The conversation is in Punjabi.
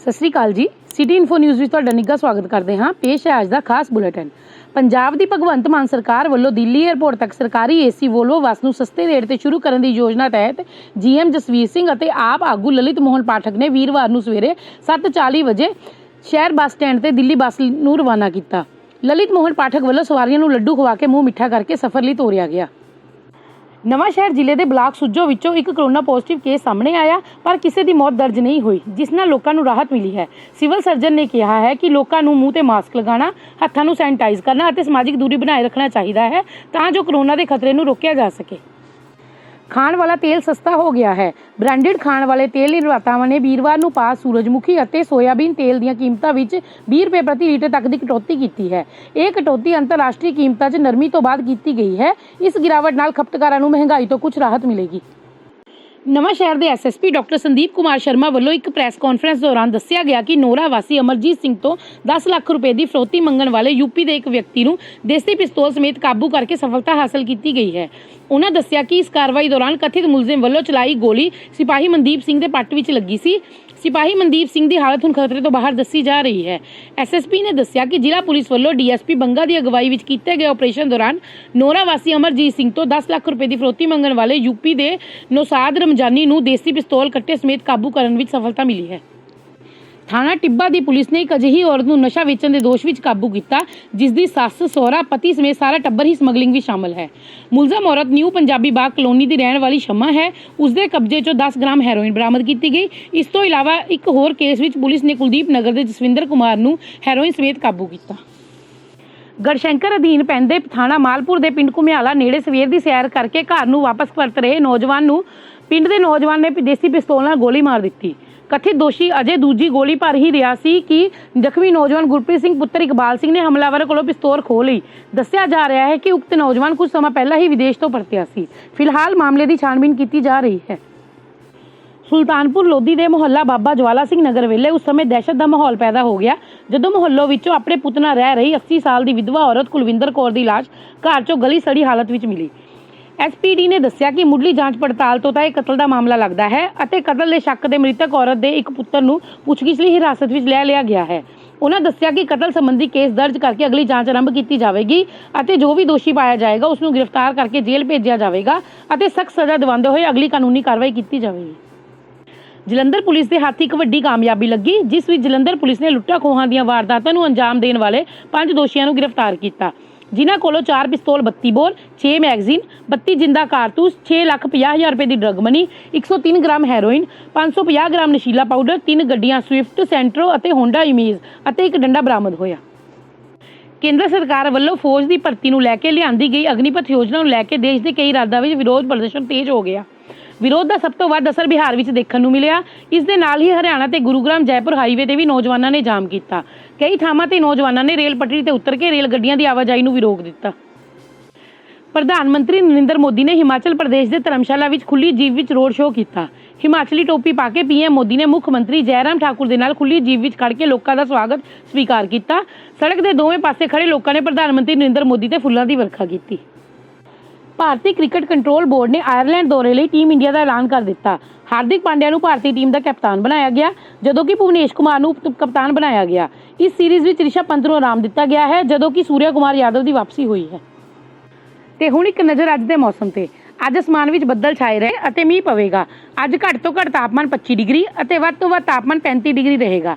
ਸਤਿ ਸ੍ਰੀ ਅਕਾਲ ਜੀ। ਸਿਟੀ ਇਨਫੋ ਨਿਊਜ਼ ਵਿੱਚ ਤੁਹਾਡਾ ਨਿੱਘਾ ਸਵਾਗਤ ਕਰਦੇ ਹਾਂ। ਪੇਸ਼ ਹੈ ਅੱਜ ਦਾ ਖਾਸ ਬੁਲੇਟਿਨ। ਪੰਜਾਬ ਦੀ ਭਗਵੰਤ ਮਾਨ ਸਰਕਾਰ ਵੱਲੋਂ ਦਿੱਲੀ 에ਅਰਪੋਰਟ ਤੱਕ ਸਰਕਾਰੀ ਏਸੀ ਵੋਲਵੋ ਬੱਸ ਨੂੰ ਸਸਤੇ ਰੇਟ ਤੇ ਸ਼ੁਰੂ ਕਰਨ ਦੀ ਯੋਜਨਾ ਤਹਿਤ ਜੀਐਮ ਜਸਵੀਰ ਸਿੰਘ ਅਤੇ ਆਪ ਆਗੂ ਲਲਿਤ ਮੋਹਨ ਪਾਠਕ ਨੇ ਵੀਰਵਾਰ ਨੂੰ ਸਵੇਰੇ 7:40 ਵਜੇ ਸ਼ਹਿਰ ਬੱਸ ਸਟੈਂਡ ਤੇ ਦਿੱਲੀ ਬੱਸ ਨੂੰ ਰਵਾਨਾ ਕੀਤਾ। ਲਲਿਤ ਮੋਹਨ ਪਾਠਕ ਵੱਲੋਂ ਸਵਾਰੀਆਂ ਨੂੰ ਲੱਡੂ ਖਵਾ ਕੇ ਮੂੰਹ ਮਿੱਠਾ ਕਰਕੇ ਸਫ਼ਰ ਲਈ ਤੋਰਿਆ ਗਿਆ। ਨਵਾਂਸ਼ਹਿਰ ਜ਼ਿਲ੍ਹੇ ਦੇ ਬਲਾਕ ਸੁੱਜੋ ਵਿੱਚੋਂ ਇੱਕ ਕਰੋਨਾ ਪੋਜ਼ਿਟਿਵ ਕੇਸ ਸਾਹਮਣੇ ਆਇਆ, ਪਰ ਕਿਸੇ ਦੀ ਮੌਤ ਦਰਜ ਨਹੀਂ ਹੋਈ, ਜਿਸ ਨਾਲ ਲੋਕਾਂ ਨੂੰ ਰਾਹਤ ਮਿਲੀ ਹੈ। ਸਿਵਲ ਸਰਜਨ ਨੇ ਕਿਹਾ ਹੈ ਕਿ ਲੋਕਾਂ ਨੂੰ ਮੂੰਹ ਤੇ ਮਾਸਕ ਲਗਾਉਣਾ, ਹੱਥਾਂ ਨੂੰ ਸੈਨੀਟਾਈਜ਼ ਕਰਨਾ ਅਤੇ ਸਮਾਜਿਕ ਦੂਰੀ ਬਣਾਏ ਰੱਖਣਾ ਚਾਹੀਦਾ ਹੈ ਤਾਂ ਜੋ ਕਰੋਨਾ ਦੇ ਖਤਰੇ ਨੂੰ ਰੋਕਿਆ ਜਾ ਸਕੇ। ਖਾਣ ਵਾਲਾ ਤੇਲ ਸਸਤਾ ਹੋ ਗਿਆ ਹੈ। ਬ੍ਰਾਂਡਡ ਖਾਣ ਵਾਲੇ ਤੇਲ ਨਿਰਮਾਤਾਵਾਂ ਨੇ ਵੀਰਵਾਰ ਨੂੰ ਪਾਸ ਸੂਰਜਮੁਖੀ ਅਤੇ ਸੋਇਆਬੀਨ ਤੇਲ ਦੀਆਂ ਕੀਮਤਾਂ ਵਿੱਚ 20 ਰੁਪਏ ਪ੍ਰਤੀ ਲੀਟਰ ਤੱਕ ਦੀ ਕਟੌਤੀ ਕੀਤੀ ਹੈ। ਇਹ ਕਟੌਤੀ ਅੰਤਰਰਾਸ਼ਟਰੀ ਕੀਮਤਾਂ 'ਚ ਨਰਮੀ ਤੋਂ ਬਾਅਦ ਕੀਤੀ ਗਈ ਹੈ। ਇਸ ਗਿਰਾਵਟ ਨਾਲ ਖਪਤਕਾਰਾਂ ਨੂੰ ਮਹਿੰਗਾਈ ਤੋਂ ਕੁਝ ਰਾਹਤ ਮਿਲੇਗੀ। ਨਵਾਂ ਸ਼ਹਿਰ ਦੇ ਐਸਐਸਪੀ ਡਾਕਟਰ ਸੰਦੀਪ ਕੁਮਾਰ ਸ਼ਰਮਾ ਵੱਲੋਂ ਇੱਕ ਪ੍ਰੈਸ ਕਾਨਫਰੰਸ ਦੌਰਾਨ ਦੱਸਿਆ ਗਿਆ ਕਿ ਨੋਰਾ ਵਾਸੀ ਅਮਰਜੀਤ ਸਿੰਘ ਤੋਂ 10 ਲੱਖ ਰੁਪਏ ਦੀ ਫਰੋਤੀ ਮੰਗਣ ਵਾਲੇ ਯੂਪੀ ਦੇ ਇੱਕ ਵਿਅਕਤੀ ਨੂੰ ਦੇਸੀ ਪਿਸਤੌਲ ਸਮੇਤ ਕਾਬੂ ਕਰਕੇ ਸਫਲਤਾ ਹਾਸਲ ਕੀਤੀ ਗਈ ਹੈ। ਉਹਨਾਂ ਦੱਸਿਆ ਕਿ ਇਸ ਕਾਰਵਾਈ ਦੌਰਾਨ ਕਥਿਤ ਮੁਲਜ਼ਮ ਵੱਲੋਂ ਚਲਾਈ ਗੋਲੀ ਸਿਪਾਹੀ ਮਨਦੀਪ ਸਿੰਘ ਦੇ ਪੱਟ ਵਿੱਚ ਲੱਗੀ ਸੀ। ਸਿਪਾਹੀ ਮਨਦੀਪ ਸਿੰਘ ਦੀ ਹਾਲਤ ਹੁਣ ਖਤਰੇ ਤੋਂ ਬਾਹਰ ਦੱਸੀ ਜਾ ਰਹੀ ਹੈ। ਐਸਐਸਪੀ ਨੇ ਦੱਸਿਆ ਕਿ ਜ਼ਿਲ੍ਹਾ ਪੁਲਿਸ ਵੱਲੋਂ ਡੀਐਸਪੀ ਬੰਗਾ ਦੀ ਅਗਵਾਈ ਵਿੱਚ ਕੀਤੇ ਗਏ ਆਪਰੇਸ਼ਨ ਦੌਰਾਨ ਨੋਰਾ ਵਾਸੀ ਅਮਰਜੀਤ ਸਿੰਘ ਤੋਂ 10 ਲੱਖ ਰੁਪਏ ਦੀ ਫਰੋਤੀ ਮੰਗਣ ਵਾਲੇ ਯੂਪੀ ਦੇ ਨੌਸਾਦ ਰਮਜਾਨੀ ਨੂੰ ਦੇਸੀ ਪਿਸਤੌਲ ਕੱਟੇ ਸਮੇਤ ਕਾਬੂ ਕਰਨ ਵਿੱਚ ਸਫਲਤਾ ਮਿਲੀ ਹੈ। ਥਾਣਾ ਟਿੱਬਾ ਦੀ ਪੁਲਿਸ ਨੇ ਇੱਕ ਅਜਿਹੀ ਔਰਤ ਨੂੰ ਨਸ਼ਾ ਵੇਚਣ ਦੇ ਦੋਸ਼ ਵਿੱਚ ਕਾਬੂ ਕੀਤਾ ਜਿਸ ਦੀ ਸੱਸ, ਸਹੁਰਾ, ਪਤੀ ਸਮੇਤ ਸਾਰਾ ਟੱਬਰ ਹੀ ਸਮਗਲਿੰਗ ਵਿੱਚ ਸ਼ਾਮਲ ਹੈ। ਮੁਲਜ਼ਮ ਔਰਤ ਨਿਊ ਪੰਜਾਬੀ ਬਾਗ ਕਲੋਨੀ ਦੀ ਰਹਿਣ ਵਾਲੀ ਸ਼ਮਾ ਹੈ। ਉਸ ਦੇ ਕਬਜ਼ੇ 'ਚੋਂ 10 ਗ੍ਰਾਮ ਹੈਰੋਇਨ ਬਰਾਮਦ ਕੀਤੀ ਗਈ। ਇਸ ਤੋਂ ਇਲਾਵਾ ਇੱਕ ਹੋਰ ਕੇਸ ਵਿੱਚ ਪੁਲਿਸ ਨੇ ਕੁਲਦੀਪ ਨਗਰ ਦੇ ਜਸਵਿੰਦਰ ਕੁਮਾਰ ਨੂੰ ਹੈਰੋਇਨ ਸਮੇਤ ਕਾਬੂ ਕੀਤਾ। ਗੜਸ਼ੰਕਰ ਅਧੀਨ ਪੈਂਦੇ ਥਾਣਾ ਮਾਲਪੁਰ ਦੇ ਪਿੰਡ ਘੁਮਿਆਲਾ ਨੇੜੇ ਸਵੇਰ ਦੀ ਸੈਰ ਕਰਕੇ ਘਰ ਨੂੰ ਵਾਪਸ ਪਰਤ ਰਹੇ ਨੌਜਵਾਨ ਨੂੰ ਪਿੰਡ ਦੇ ਨੌਜਵਾਨ ਨੇ ਦੇਸੀ ਪਿਸਤੌਲ ਨਾਲ ਗੋਲੀ ਮਾਰ ਦਿੱਤੀ। ਕਥਿਤ ਦੋਸ਼ੀ ਅਜੇ ਦੂਜੀ ਗੋਲੀ ਭਰ ਹੀ ਰਿਹਾ ਸੀ ਕਿ ਜ਼ਖਮੀ ਨੌਜਵਾਨ ਗੁਰਪ੍ਰੀਤ ਸਿੰਘ, ਪੁੱਤਰ ਇਕਬਾਲ ਸਿੰਘ ਨੇ ਹਮਲਾਵਰ ਕੋਲੋਂ ਪਿਸਤੌਲ ਖੋਹ ਲਈ। ਦੱਸਿਆ ਜਾ ਰਿਹਾ ਹੈ ਕਿ ਉਕਤ ਨੌਜਵਾਨ ਕੁਝ ਸਮਾਂ ਪਹਿਲਾਂ ਹੀ ਵਿਦੇਸ਼ ਤੋਂ ਪਰਤਿਆ ਸੀ। ਫਿਲਹਾਲ ਮਾਮਲੇ ਦੀ ਛਾਣਬੀਨ ਕੀਤੀ ਜਾ ਰਹੀ ਹੈ। ਸੁਲਤਾਨਪੁਰ ਲੋਧੀ ਦੇ ਮੁਹੱਲਾ ਬਾਬਾ ਜਵਾਲਾ ਸਿੰਘ ਨਗਰ ਵੇਲੇ ਉਸ ਸਮੇਂ ਦਹਿਸ਼ਤ ਦਾ ਮਾਹੌਲ ਪੈਦਾ ਹੋ ਗਿਆ, ਜਦੋਂ ਮੁਹੱਲੋ ਵਿੱਚੋਂ ਆਪਣੇ ਪੁੱਤ ਨਾਲ ਰਹਿ ਰਹੀ 80 ਸਾਲ ਦੀ ਵਿਧਵਾ ਔਰਤ ਕੁਲਵਿੰਦਰ ਕੌਰ ਦੀ ਲਾਸ਼ ਘਰ 'ਚੋਂ ਗਲੀ ਸੜੀ ਹਾਲਤ ਵਿੱਚ ਮਿਲੀ। ਐਸਪੀਡੀ ਨੇ ਦੱਸਿਆ ਕਿ ਮੁੱਢਲੀ ਜਾਂਚ ਪੜਤਾਲ ਤੋਂ ਤਾਂ ਇਹ ਕਤਲ ਦਾ ਮਾਮਲਾ ਲੱਗਦਾ ਹੈ ਅਤੇ ਕਤਲ ਦੇ ਸ਼ੱਕ ਦੇ ਮ੍ਰਿਤਕ ਔਰਤ ਦੇ ਇੱਕ ਪੁੱਤਰ ਨੂੰ ਪੁੱਛਗਿੱਛ ਲਈ ਹਿਰਾਸਤ ਵਿੱਚ ਲੈ ਲਿਆ ਗਿਆ ਹੈ। ਉਹਨਾਂ ਦੱਸਿਆ ਕਿ ਕਤਲ ਸੰਬੰਧੀ ਕੇਸ ਦਰਜ ਕਰਕੇ ਅਗਲੀ ਜਾਂਚ ਆਰੰਭ ਕੀਤੀ ਜਾਵੇਗੀ ਅਤੇ ਜੋ ਵੀ ਦੋਸ਼ੀ ਪਾਇਆ ਜਾਏਗਾ ਉਸ ਨੂੰ ਗ੍ਰਿਫਤਾਰ ਕਰਕੇ ਜੇਲ੍ਹ ਭੇਜਿਆ ਜਾਵੇਗਾ ਅਤੇ ਸਖਤ ਸਜ਼ਾ ਦਿਵਾਉਂਦੇ ਹੋਏ ਅਗਲੀ ਕਾਨੂੰਨੀ ਕਾਰਵਾਈ ਕੀਤੀ ਜਾਵੇਗੀ। ਜਲੰਧਰ ਪੁਲਿਸ ਦੇ ਹੱਥ ਇੱਕ ਵੱਡੀ ਕਾਮਯਾਬੀ ਲੱਗੀ, ਜਿਸ ਵਿੱਚ ਜਲੰਧਰ ਪੁਲਿਸ ਨੇ ਲੁੱਟਾਂ ਖੋਹਾਂ ਦੀਆਂ ਵਾਰਦਾਤਾਂ ਨੂੰ ਅੰਜਾਮ ਦੇਣ ਵਾਲੇ ਪੰਜ ਦੋਸ਼ੀਆਂ ਨੂੰ ਗ੍ਰਿਫਤਾਰ ਕੀਤਾ। ਜਿਨ੍ਹਾਂ ਕੋਲੋਂ 4 ਪਿਸਤੌਲ 32 ਬੋਰ 6 ਮੈਗਜ਼ੀਨ 32 ਜਿੰਦਾ ਕਾਰਤੂਸ 6 ਲੱਖ 50 ਹਜ਼ਾਰ ਰੁਪਏ ਦੀ drug money 103 gram heroin 550 gram ਨਸ਼ੀਲਾ powder ਤਿੰਨ ਗੱਡੀਆਂ ਸਵਿਫਟ ਸੈਂਟਰੋ ਅਤੇ ਹੋਂਡਾ ਇਮੇਜ ਅਤੇ ਇੱਕ ਡੰਡਾ ਬਰਾਮਦ ਹੋਇਆ। ਕੇਂਦਰ ਸਰਕਾਰ ਵੱਲੋਂ ਫੌਜ ਦੀ ਭਰਤੀ ਨੂੰ ਲੈ ਕੇ ਲਿਆਂਦੀ ਗਈ ਅਗਨੀਪਥ ਯੋਜਨਾ ਨੂੰ ਲੈ ਕੇ ਦੇਸ਼ ਦੇ ਕਈ ਰਾਜਾਂ ਵਿੱਚ ਵਿਰੋਧ ਪ੍ਰਦਰਸ਼ਨ ਤੇਜ਼ ਹੋ ਗਿਆ। ਵਿਰੋਧ ਦਾ ਸਭ ਤੋਂ ਵੱਧ ਅਸਰ ਬਿਹਾਰ ਵਿੱਚ ਦੇਖਣ ਨੂੰ ਮਿਲਿਆ। ਇਸ ਦੇ ਨਾਲ ਹੀ ਹਰਿਆਣਾ ਤੇ ਗੁਰੂਗ੍ਰਾਮ ਜੈਪੁਰ ਹਾਈਵੇ ਤੇ ਵੀ ਨੌਜਵਾਨਾਂ ਨੇ ਜਾਮ ਕੀਤਾ। ਕਈ ਥਾਵਾਂ ਤੇ ਨੌਜਵਾਨਾਂ ਨੇ ਰੇਲ ਪਟੜੀ ਤੇ ਉਤਰ ਕੇ ਰੇਲ ਗੱਡੀਆਂ ਦੀ ਆਵਾਜਾਈ ਨੂੰ ਵੀ ਰੋਕ ਦਿੱਤਾ। ਪ੍ਰਧਾਨ ਮੰਤਰੀ ਨਰਿੰਦਰ ਮੋਦੀ ਨੇ ਹਿਮਾਚਲ ਪ੍ਰਦੇਸ਼ ਦੇ ਧਰਮਸ਼ਾਲਾ ਵਿੱਚ ਖੁੱਲੀ ਜੀਪ ਵਿੱਚ ਰੋਡ ਸ਼ੋਅ ਕੀਤਾ। ਹਿਮਾਚਲੀ ਟੋਪੀ ਪਾ ਕੇ ਪੀਐਮ ਮੋਦੀ ਨੇ ਮੁੱਖ ਮੰਤਰੀ ਜੈਰਾਮ ਠਾਕੁਰ ਦੇ ਨਾਲ ਖੁੱਲੀ ਜੀਪ ਵਿੱਚ ਖੜ ਕੇ ਲੋਕਾਂ ਦਾ ਸਵਾਗਤ ਸਵੀਕਾਰ ਕੀਤਾ। ਸੜਕ ਦੇ ਦੋਵੇਂ ਪਾਸੇ ਖੜੇ ਲੋਕਾਂ ਨੇ ਪ੍ਰਧਾਨ ਮੰਤਰੀ ਨਰਿੰਦਰ ਮੋਦੀ ਤੇ ਫੁੱਲਾਂ ਦੀ ਵਰਖਾ ਕੀਤੀ। ਭਾਰਤੀ ਕ੍ਰਿਕਟ ਕੰਟਰੋਲ ਬੋਰਡ ਨੇ ਆਇਰਲੈਂਡ ਦੌਰੇ ਲਈ ਟੀਮ ਇੰਡੀਆ ਦਾ ਐਲਾਨ ਕਰ ਦਿੱਤਾ। ਹਾਰਦਿਕ ਪਾਂਡਿਆ ਨੂੰ ਭਾਰਤੀ ਟੀਮ ਦਾ ਕਪਤਾਨ ਬਣਾਇਆ ਗਿਆ, ਜਦੋਂ ਕਿ ਭੁਵਨੇਸ਼ ਕੁਮਾਰ ਨੂੰ ਉਪ ਕਪਤਾਨ ਬਣਾਇਆ ਗਿਆ। ਇਸ ਸੀਰੀਜ਼ ਵਿੱਚ ਰਿਸ਼ਾ ਪੰਤ ਨੂੰ ਆਰਾਮ ਦਿੱਤਾ ਗਿਆ ਹੈ, ਜਦੋਂ ਕਿ ਸੂਰਿਆ ਕੁਮਾਰ ਯਾਦਵ ਦੀ ਵਾਪਸੀ ਹੋਈ ਹੈ। ਤੇ ਹੁਣ ਇੱਕ ਨਜ਼ਰ ਅੱਜ ਦੇ ਮੌਸਮ ਤੇ। ਅੱਜ ਅਸਮਾਨ ਵਿੱਚ ਬੱਦਲ ਛਾਏ ਰਹੇ ਅਤੇ ਮੀਂਹ ਪਵੇਗਾ। ਅੱਜ ਘੱਟ ਤੋਂ ਘੱਟ ਤਾਪਮਾਨ 25 ਡਿਗਰੀ ਅਤੇ ਵੱਧ ਤੋਂ ਵੱਧ ਤਾਪਮਾਨ 35 ਡਿਗਰੀ ਰਹੇਗਾ।